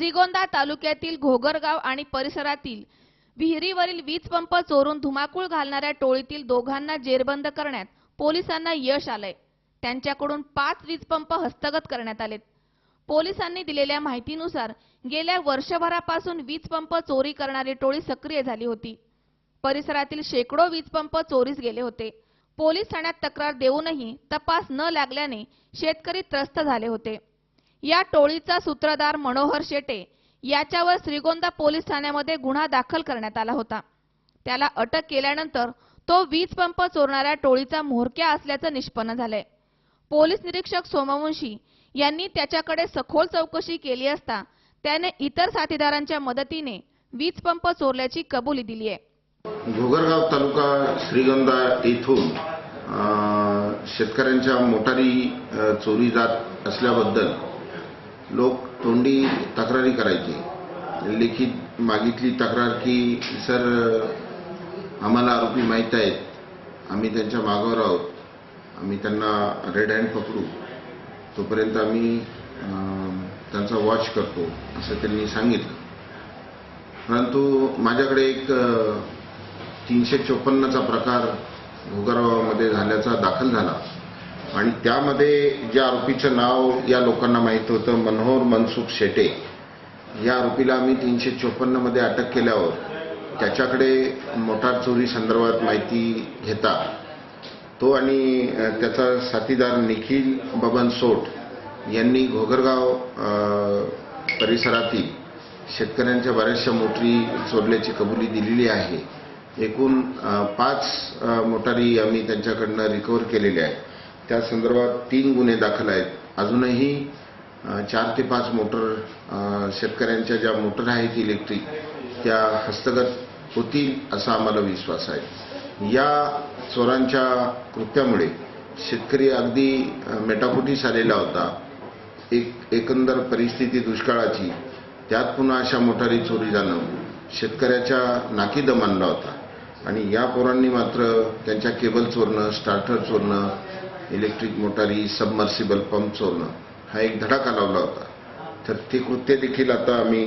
श्रीगोंदा तालुक्यातील घोगरगाव आणि परिसरातील विहिरीवरील वीज पंप चोरून धुमाकूळ घालणाऱ्या टोळीतील दोघांना जेरबंद करण्यात पोलिसांना यश आलंय. त्यांच्याकडून पाच वीज पंप हस्तगत करण्यात आलेत. पोलिसांनी दिलेल्या माहितीनुसार गेल्या वर्षभरापासून वीज पंप चोरी करणारी टोळी सक्रिय झाली होती. परिसरातील शेकडो वीज पंप चोरीस गेले होते. पोलीस ठाण्यात तक्रार देऊनही तपास न लागल्याने शेतकरी त्रस्त झाले होते. या टोळीचा सूत्रधार मनोहर शेटे याच्यावर श्रीगोंदा पोलीस ठाण्यामध्ये गुन्हा दाखल करण्यात आला होता. त्याला अटक केल्यानंतर तो वीज पंप चोरणाऱ्या टोळीचा म्होरक्या असल्याचं निष्पन्न झालंय. पोलीस निरीक्षक सोमवंशी यांनी त्याच्याकडे सखोल चौकशी केली असता त्याने इतर साथीदारांच्या मदतीने वीज पंप चोरल्याची कबुली दिली आहे. घोगरगाव तालुका श्रीगंधा येथून शेतकऱ्यांच्या मोटारी चोरी जात असल्याबद्दल लोक तोंडी तक्रारी करायचे. लिखित मागितली तक्रार की सर आम्हाला आरोपी माहीत आहेत. आम्ही त्यांच्या मागावर आहोत. आम्ही त्यांना रेड हँड पकडू. तोपर्यंत आम्ही त्यांचा वॉच करतो असं त्यांनी सांगितलं. परंतु माझ्याकडे एक तीनशे चोपन्नचा प्रकार घोगरगावामध्ये झाल्याचा दाखल झाला. आणि त्यामध्ये ज्या आरोपीचं नाव या लोकांना माहीत होतं मनोहर मनसुख शेटे. या आरोपीला आम्ही तीनशे चोपन्नमध्ये अटक केल्यावर त्याच्याकडे मोटार चोरी संदर्भात माहिती घेता. तो आणि त्याचा साथीदार निखिल बबन सोट यांनी घोगरगाव परिसरातील शेतकऱ्यांच्या बऱ्याचशा मोटरी चोरल्याची कबुली दिलेली आहे. एकूण पाच मोटारी आम्ही त्यांच्याकडनं रिकवर केलेल्या आहेत. त्या संदर्भात तीन गुन्हे दाखल आहेत. अजूनही चार ते पाच मोटर शेतकऱ्यांच्या ज्या मोटर आहेत इलेक्ट्रिक त्या हस्तगत होतील असा आम्हाला विश्वास आहे. या चोरांच्या कृत्यामुळे शेतकरी अगदी मेटाकुटीस आलेला होता. एक एकंदर परिस्थिती दुष्काळाची त्यात पुन्हा अशा मोटारी चोरी जाणं शेतकऱ्याच्या नाकी दमानला होता. आणि या पोरांनी मात्र त्यांच्या केबल चोरणं स्टार्टर चोरणं इलेक्ट्रिक मोटारी सबमर्सिबल पंप चोरणं. हा एक धडाका लावला होता. तर ते कृत्य देखील आता आम्ही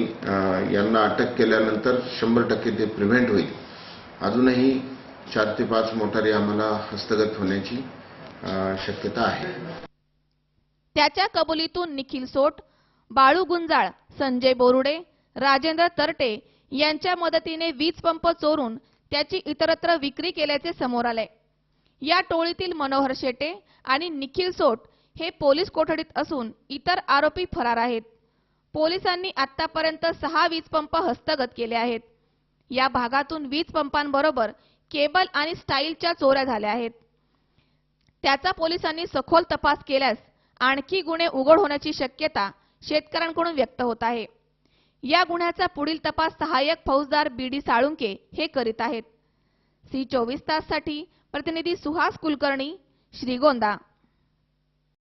यांना अटक केल्यानंतर शंभर टक्के ते प्रिव्हेंट होईल. अजूनही चार ते पाच मोटारी आम्हाला हस्तगत होण्याची शक्यता आहे. त्याच्या कबुलीतून निखिल सोट बाळू गुंजाळ संजय बोरुडे राजेंद्र तरटे यांच्या मदतीने वीज पंप चोरून त्याची इतरत्र विक्री केल्याचे समोर आले. या टोळीतील मनोहर शेटे आणि निखिल सोट हे पोलीस कोठडीत असून इतर आरोपी फरार आहेत. पोलिसांनी आतापर्यंत सहा वीज पंप हस्तगत केले आहेत. या भागातून वीज पंपांबरोबर केबल आणि स्टाईलच्या चोऱ्या झाल्या आहेत. त्याचा पोलिसांनी सखोल तपास केल्यास आणखी गुन्हे उघड होण्याची शक्यता शेतकऱ्यांकडून व्यक्त होत आहे. या गुन्ह्याचा पुढील तपास सहाय्यक फौजदार बी डी साळुंके हे करीत आहेत. सी चोवीस ताससाठी प्रतिनिधी सुहास कुलकर्णी श्रीगोंदा.